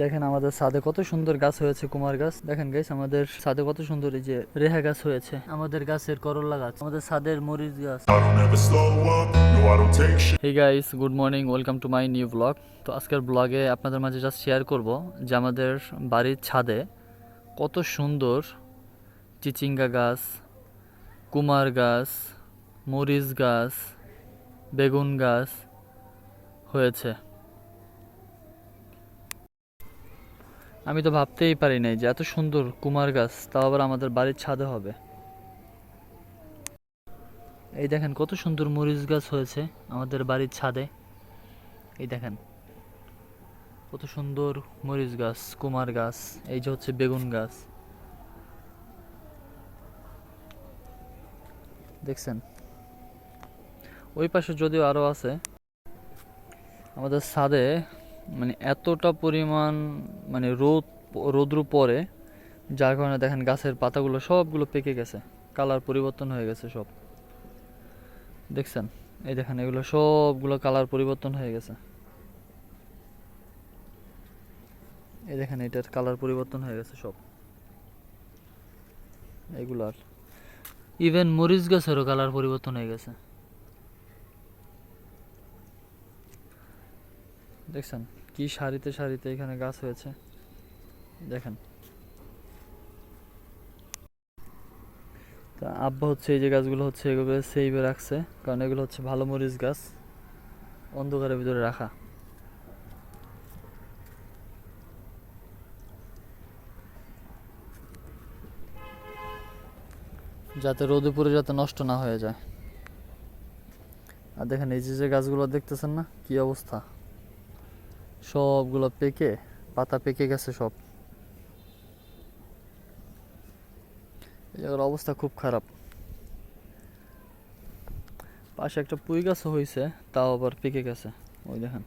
দেখেন আমাদের ছাদে কত সুন্দর গাছ হয়েছে কুমার গাছ। দেখেন গাছ আমাদের ছাদে কত সুন্দর এই যে রেহা গাছ হয়েছে। আমাদের গাছের করল্লা গাছ আমাদের ছাদের মরিচ গাছ। Hey guys good morning welcome to my new vlog তো আজকের ব্লগে আপনাদের মাঝে জাস্ট শেয়ার করব যে আমাদের বাড়ির ছাদে কত সুন্দর চিচিঙ্গা গাছ কুমার গাছ মরিচ গাছ বেগুন গাছ হয়েছে। আমি তো ভাবতেই পারি নাই যে এত সুন্দর কুমার গাছ, তাও আবার আমাদের বাড়ির ছাদে হবে। এই দেখেন কত সুন্দর মরিচ গাছ হয়েছে আমাদের বাড়ির ছাদে। এই দেখেন, কত সুন্দর মরিচ গাছ, কুমার গাছ, এই যে হচ্ছে বেগুন গাছ। দেখছেন? ওই পাশে যদিও আরও আছে, আমাদের ছাদে মানে এতটা পরিমাণ মানে রোদ রোদ্রু পরে, যার কারণে দেখেন গাছের পাতাগুলো সবগুলো পেকে গেছে। কালার পরিবর্তন হয়ে গেছে সব। দেখছেন? এই দেখেন, এগুলো সবগুলো কালার পরিবর্তন হয়ে গেছে। এই দেখেন, এটার কালার পরিবর্তন হয়ে গেছে সব। এগুলো আর। ইভেন মরিচ গাছেরও কালার পরিবর্তন হয়ে গেছে। দেখছেন কি সারিতে সারিতে এখানে গাছ হয়েছে। দেখেন। তা আব্বা হচ্ছে এই যে গাছগুলো হচ্ছে এগুলো সেইভে রাখছে, কারণ এগুলো হচ্ছে ভালো মরিচ গাছ। অন্ধকারের ভিতরে রাখা। যাতে রোদে পুড়ে যাতে নষ্ট না হয়ে যায়। আর দেখেন এই যে যে গাছগুলো দেখতেছেন না, কি অবস্থা? সবগুলো পেকে, পাতা পেকে গেছে সব। এই জায়গার অবস্থা খুব খারাপ। পাশে একটা পুঁই গাছও হয়েছে তাও আবার পেকে গেছে। ওই দেখেন।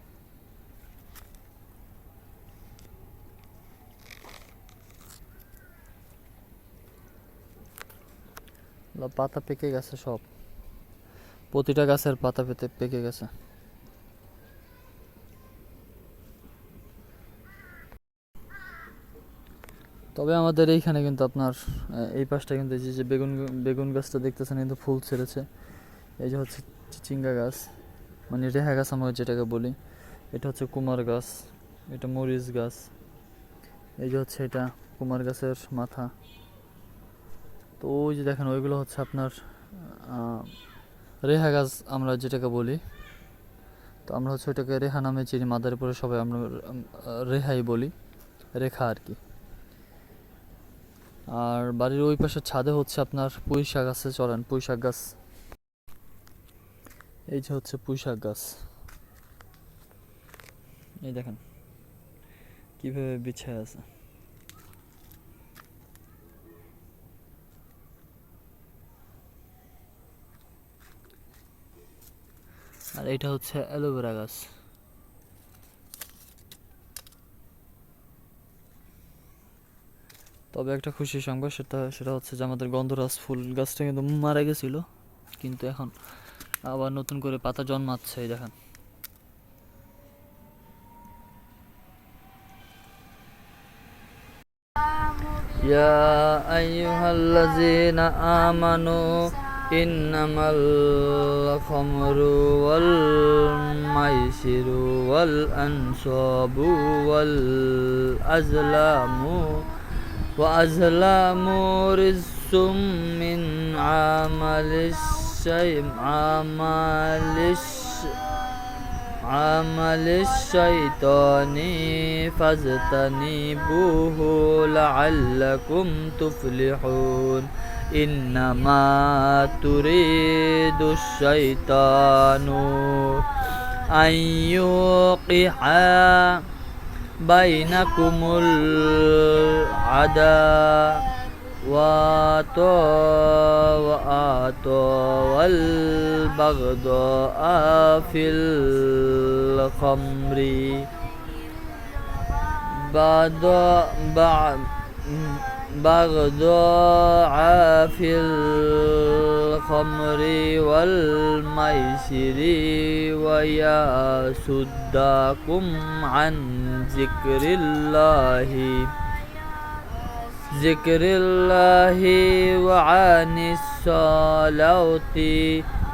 পাতা পেকে গেছে সব। প্রতিটা গাছের পাতা পেতে পেকে গেছে। তবে আমাদের এইখানে কিন্তু আপনার এই পাশটা কিন্তু এই যে- বেগুন বেগুন গাছটা দেখতেছেন, কিন্তু ফুল ছেড়েছে। এই যে হচ্ছে চিচিঙ্গা গাছ মানে রেহা গাছ আমরা যেটাকে বলি। এটা হচ্ছে কুমার গাছ, এটা মরিচ গাছ। এই যে হচ্ছে এটা কুমার গাছের মাথা। তো ওই যে দেখেন, ওইগুলো হচ্ছে আপনার রেহা গাছ আমরা যেটাকে বলি। তো আমরা হচ্ছে ওইটাকে রেহা নামে চিনি মাদারীপুরে সবাই আমরা রেহাই বলি। রেখা আর কি। আর বাড়ির ওই পাশে ছাদে হচ্ছে আপনার পুঁই শাক আছে, চলেন পুঁই শাক গাছ। এই যে হচ্ছে পুঁই শাক গাছ। এই দেখেন কীভাবে বিছায় আছে। আর এটা হচ্ছে অ্যালোভেরা গাছ। তবে একটা খুশি সংবাদ, সেটা সেটা হচ্ছে যে আমাদের গন্ধরাজ ফুল গাছটা কিন্তু মারা গেছিল, কিন্তু এখন আবার নতুন করে পাতা জন্মাচ্ছে, এই দেখেন। আমানু আজলামু وأزلام رزق من عمل الشيء عمل الش عمل الشيطان فاجتنبوه لعلكم تفلحون إنما تريد الشيطان أن يوقع بينكم العداوة والبغضاء في الخمر. بعد بعد بغضاء في الخمر والميسر. ويصدكم عن ذكر ذكر الله. ذكر الله وعن الصلاة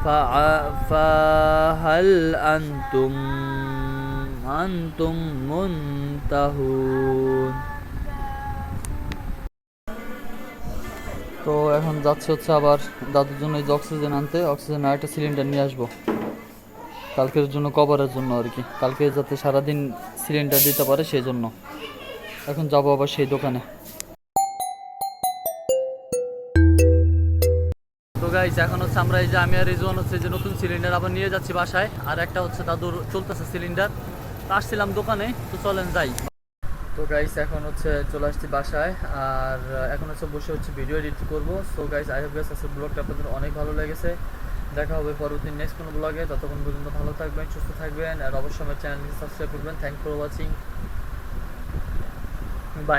فع- فهل أنتم أنتم منتهون তো এখন যাচ্ছে হচ্ছে আবার দাদুর জন্য এই যে অক্সিজেন আনতে অক্সিজেন আর একটা সিলিন্ডার নিয়ে আসবো কালকের জন্য কভারের জন্য আর কি কালকে যাতে সারাদিন সিলিন্ডার দিতে পারে সেই জন্য এখন যাবো আবার সেই দোকানে গাইজ এখন হচ্ছে আমরা এই যে আমি আর রিজওয়ান হচ্ছে যে নতুন সিলিন্ডার আবার নিয়ে যাচ্ছি বাসায়। আর একটা হচ্ছে দাদুর চলতেছে সিলিন্ডার আসছিলাম দোকানে, তো চলেন যাই। তো গাইস এখন হচ্ছে চলে আসছি বাসায়, আর এখন হচ্ছে বসে হচ্ছে ভিডিও এডিট করব। So guys I hope guys আজকের ব্লগটা আপনাদের অনেক ভালো লেগেছে। দেখা হবে পরবর্তী নেক্সট কোনো ব্লগে ততক্ষণ পর্যন্ত ভালো থাকবেন, সুস্থ থাকবেন, আর অবশ্যই আমার চ্যানেলকে সাবস্ক্রাইব করবেন। Thank for watching